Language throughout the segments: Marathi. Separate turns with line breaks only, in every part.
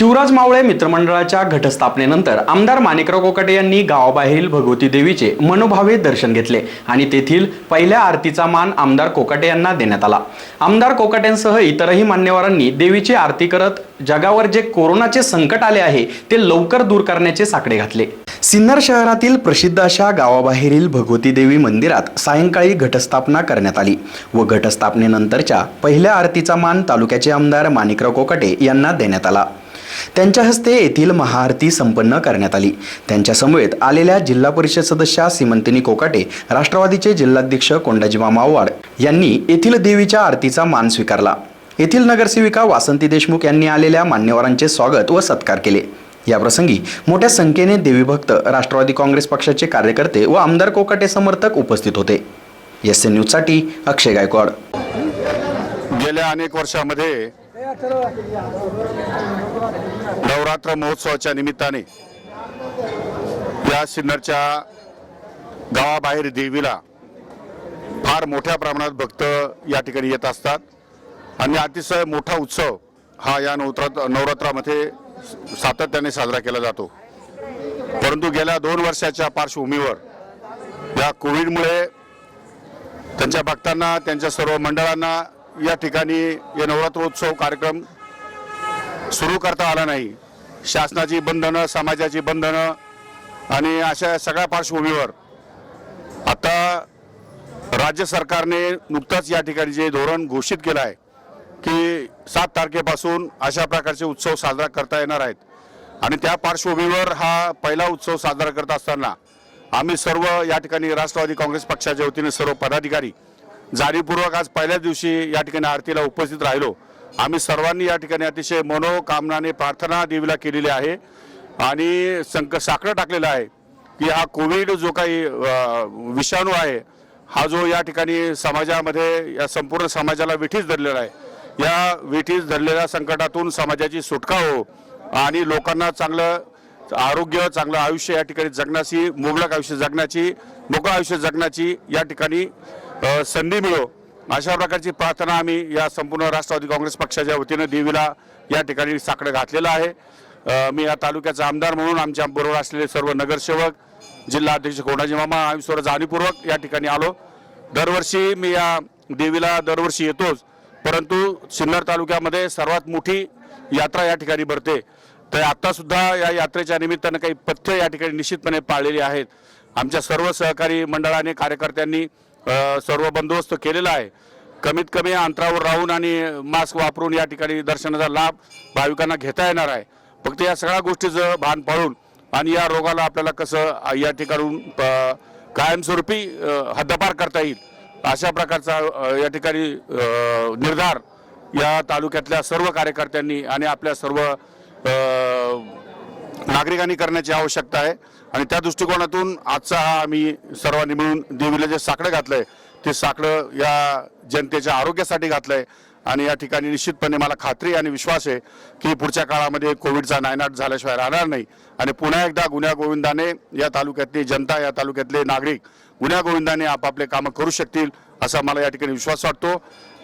शिवराज मावळे मित्रमंडळाच्या घटस्थापनेनंतर आमदार माणिकराव कोकाटे यांनी गावाबाहेरील भगवती देवीचे मनोभावे दर्शन घेतले आणि तेथील पहिल्या आरतीचा मान आमदार कोकाटे यांना देण्यात आला. आमदार कोकाट्यांसह इतरही मान्यवरांनी देवीची आरती करत जगावर जे कोरोनाचे संकट आले आहे ते लवकर दूर करण्याचे साकडे घातले. सिन्नर शहरातील प्रसिद्ध अशा गावाबाहेरील भगवती देवी मंदिरात सायंकाळी घटस्थापना करण्यात आली व घटस्थापनेनंतरच्या पहिल्या आरतीचा मान तालुक्याचे आमदार माणिकराव कोकाटे यांना देण्यात आला. त्यांच्या हस्ते येथील महाआरती संपन्न करण्यात आली. त्यांच्या समवेत आलेल्या जिल्हा परिषद सदस्या सीमंतिनी कोकाटे राष्ट्रवादीचे जिल्हाध्यक्ष कोंडाजीमा मावाड यांनी येथील देवीच्या आरतीचा मान स्वीकारला. येथील नगरसेविका वासंती देशमुख यांनी आलेल्या मान्यवरांचे स्वागत व सत्कार केले. याप्रसंगी मोठ्या संख्येने देवीभक्त राष्ट्रवादी काँग्रेस पक्षाचे कार्यकर्ते व आमदार कोकाटे समर्थक उपस्थित होते. एस एन न्यूजसाठी अक्षय गायकवाड.
गेल्या अनेक वर्षामध्ये नवरात्र महोत्सवाच्या निमित्ताने या सिन्नरच्या गावाबाहेर देवीला फार मोठ्या प्रमाणात भक्त या ठिकाणी येत असतात. आणि अतिशय मोठा उत्सव हा या नवरात्र नवरात्रामध्ये सातत्याने साजरा केला जातो. परंतु गेल्या दोन वर्षाच्या पार्श्वभूमीवर या कोविडमुळे त्यांच्या भक्तांना त्यांच्या सर्व मंडळांना या ठिकाणी या नवरात्रोत्सव कार्यक्रम सुरू करता आला नाही. शासनाची बंधनं समाजाची बंधनं आणि अशा सगळ्या पार्श्वभूमीवर आता राज्य सरकारने नुकतंच या ठिकाणी जे धोरण घोषित केलं आहे की सात तारखेपासून अशा प्रकारचे उत्सव साजरा करता येणार आहेत. आणि त्या पार्श्वभूमीवर हा पहिला उत्सव साजरा करत असताना आम्ही सर्व या ठिकाणी राष्ट्रवादी काँग्रेस पक्षाच्या वतीने सर्व पदाधिकारी जाणीवपूर्वक आज पहिल्याच दिवशी या ठिकाणी आरतीला उपस्थित राहिलो. आम्ही सर्वांनी या ठिकाणी अतिशय मनोकामनाने प्रार्थना देवीला केलेली आहे. आणि संक साखरं टाकलेलं आहे की हा कोविड जो काही विषाणू आहे हा जो या ठिकाणी समाजामध्ये या संपूर्ण समाजाला विठीस धरलेला आहे. या विठीस धरलेल्या संकटातून समाजाची सुटका हो आणि लोकांना चांगलं आरोग्य चांगलं आयुष्य या ठिकाणी जगण्याची मुबलक आयुष्य जगण्याची मोकळं आयुष्य जगण्याची या ठिकाणी संधी मिळो. अशा प्रकारची प्रार्थना आम्ही या संपूर्ण राष्ट्रवादी काँग्रेस पक्षाच्या वतीनं देवीला या ठिकाणी साकडं घातलेलं आहे. मी या तालुक्याचा आमदार म्हणून आमच्या बरोबर असलेले सर्व नगरसेवक जिल्हा अध्यक्ष कोणाजी मामा आम्ही सर्व जाणीवपूर्वक या ठिकाणी आलो. दरवर्षी मी या देवीला दरवर्षी येतोच परंतु सिन्नर तालुक्यामध्ये सर्वात मोठी यात्रा या ठिकाणी भरते. तर आत्तासुद्धा या यात्रेच्या निमित्तानं काही पथ्य या ठिकाणी निश्चितपणे पाळलेली आहेत. आमच्या सर्व सहकारी मंडळाने कार्यकर्त्यांनी सर्व बंदोबस्त केलेला आहे. कमीत कमी अंतरावर राहून आणि मास्क वापरून या ठिकाणी दर्शनाचा लाभ भाविकांना घेता येणार आहे. फक्त या सगळ्या गोष्टीचं भान पाळून आणि या रोगाला आपल्याला कसं या ठिकाणून कायमस्वरूपी हद्दपार करता येईल अशा प्रकारचा या ठिकाणी निर्धार या तालुक्यातल्या सर्व कार्यकर्त्यांनी आणि आपल्या सर्व नागरिकांनी करण्याची आवश्यकता आहे. आणि त्या दृष्टिकोनातून आजचा हा आम्ही सर्वांनी मिळून देवीला जे साकडं घातलंय ते साकडं या जनतेच्या आरोग्यासाठी घातलंय. आणि या ठिकाणी निश्चितपणे मला खात्री आणि विश्वास आहे की पुढच्या काळामध्ये कोविडचा नायनाट झाल्याशिवाय राहणार नाही. आणि पुन्हा एकदा गुन्ह्या गोविंदाने या तालुक्यातली जनता या तालुक्यातले नागरिक गुन्ह्या गोविंदाने आपापले कामं करू शकतील असा मला या ठिकाणी विश्वास वाटतो.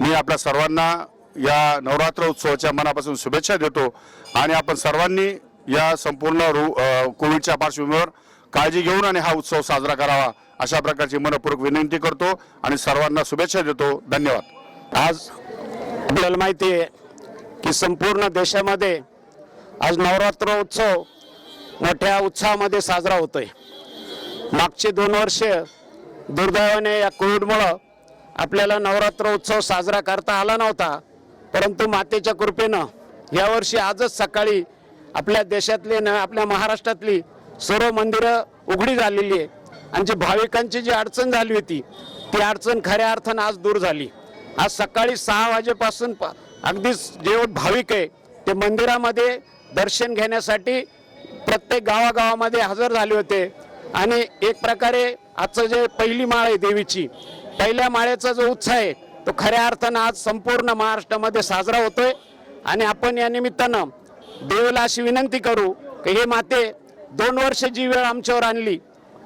मी आपल्या सर्वांना या नवरात्र उत्सवाच्या मनापासून शुभेच्छा देतो. आणि आपण सर्वांनी या संपूर्ण रु कोविडच्या पार्श्वभूमीवर काळजी घेऊन आणि हा उत्सव साजरा करावा अशा प्रकारची मनपूर्वक विनंती करतो आणि सर्वांना शुभेच्छा देतो. धन्यवाद.
आज आपल्याला माहिती आहे की संपूर्ण देशामध्ये आज नवरात्र उत्सव मोठ्या उत्साहामध्ये साजरा होतोय. मागचे दोन वर्ष दुर्दैवाने या कोविडमुळं आपल्याला नवरात्र उत्सव साजरा करता आला नव्हता परंतु मातेच्या कृपेनं यावर्षी आजच सकाळी आपल्या देशातली न आपल्या महाराष्ट्रातली सर्व मंदिरं उघडी झालेली आहे. आणि जी भाविकांची जी अडचण झाली होती ती अडचण खऱ्या अर्थानं आज दूर झाली. आज सकाळी सहा वाजेपासून प- जे भाविक आहे ते मंदिरामध्ये दर्शन घेण्यासाठी प्रत्येक गावागावामध्ये हजर झाले होते. आणि एक प्रकारे आजचं जे पहिली माळ आहे देवीची पहिल्या माळेचा जो उत्साह आहे तो खऱ्या अर्थानं आज संपूर्ण महाराष्ट्रामध्ये साजरा होतोय. आणि आपण या निमित्तानं देवीला अशी विनंती करू की हे माते दोन वर्ष जी वेळ आमच्यावर आणली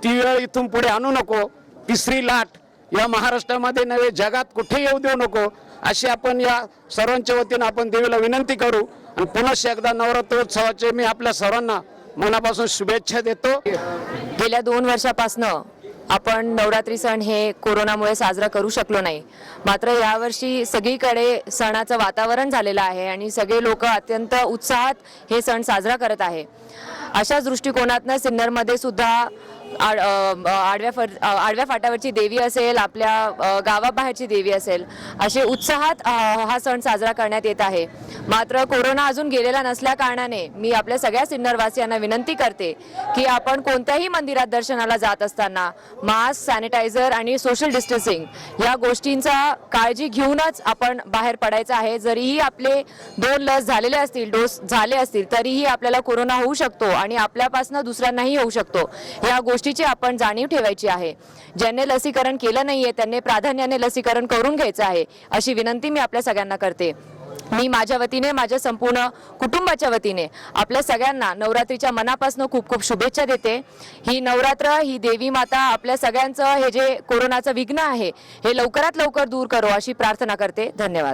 ती वेळ इथून पुढे आणू नको. तिसरी लाट या महाराष्ट्रामध्ये नव्हे जगात कुठे येऊ देऊ नको अशी आपण या सर्वांच्या वतीनं आपण देवीला विनंती करू. आणि पुन्हा एकदा नवरात्रोत्सवाचे मी आपल्या सर्वांना मनापासून शुभेच्छा देतो.
गेल्या दोन वर्षापासनं आपण नवरात्री सण हे कोरोनामुळे साजरा करू शकलो नाही. मात्र यावर्षी सगळीकडे सणाचं वातावरण झालेलं आहे आणि सगळे लोक अत्यंत उत्साहात हे सण साजरा करत आहे. अशाच दृष्टिकोनातनं सिन्नरमध्ये सुद्धा आड आडव्या फर आडव्या फाट्यावरची देवी असेल आपल्या गावाबाहेरची देवी असेल असे उत्साहात हा सण साजरा करण्यात येत आहे. मात्र कोरोना अजून गेलेला नसल्या कारणाने मी आपल्या सगळ्या सिन्नरवासियांना विनंती करते की आपण कोणत्याही मंदिरात दर्शनाला जात असताना मास्क सॅनिटायझर आणि सोशल डिस्टन्सिंग या गोष्टींचा काळजी घेऊनच आपण बाहेर पडायचं आहे. जरीही आपले दोन लस झालेले असतील डोस झाले असतील तरीही आपल्याला कोरोना होऊ शकतो आणि आपल्यापासून दुसऱ्यांनाही होऊ शकतो. या गोष्टीची आपण जाणीव ठेवायची आहे. ज्यांनी लसीकरण केलं नाहीये त्यांनी प्राधान्याने लसीकरण करून घ्यायचं आहे अशी विनंती मी आपल्या सगळ्यांना करते. मी माझ्या वतीने माझ्या संपूर्ण कुटुंबाच्या वतीने आपल्या सगळ्यांना नवरात्रीच्या मनापासून खूप खूप शुभेच्छा देते. ही नवरात्र ही देवी माता आपल्या सगळ्यांचं हे जे कोरोनाचं विघ्न आहे हे लवकरात लवकर दूर करो अशी प्रार्थना करते. धन्यवाद.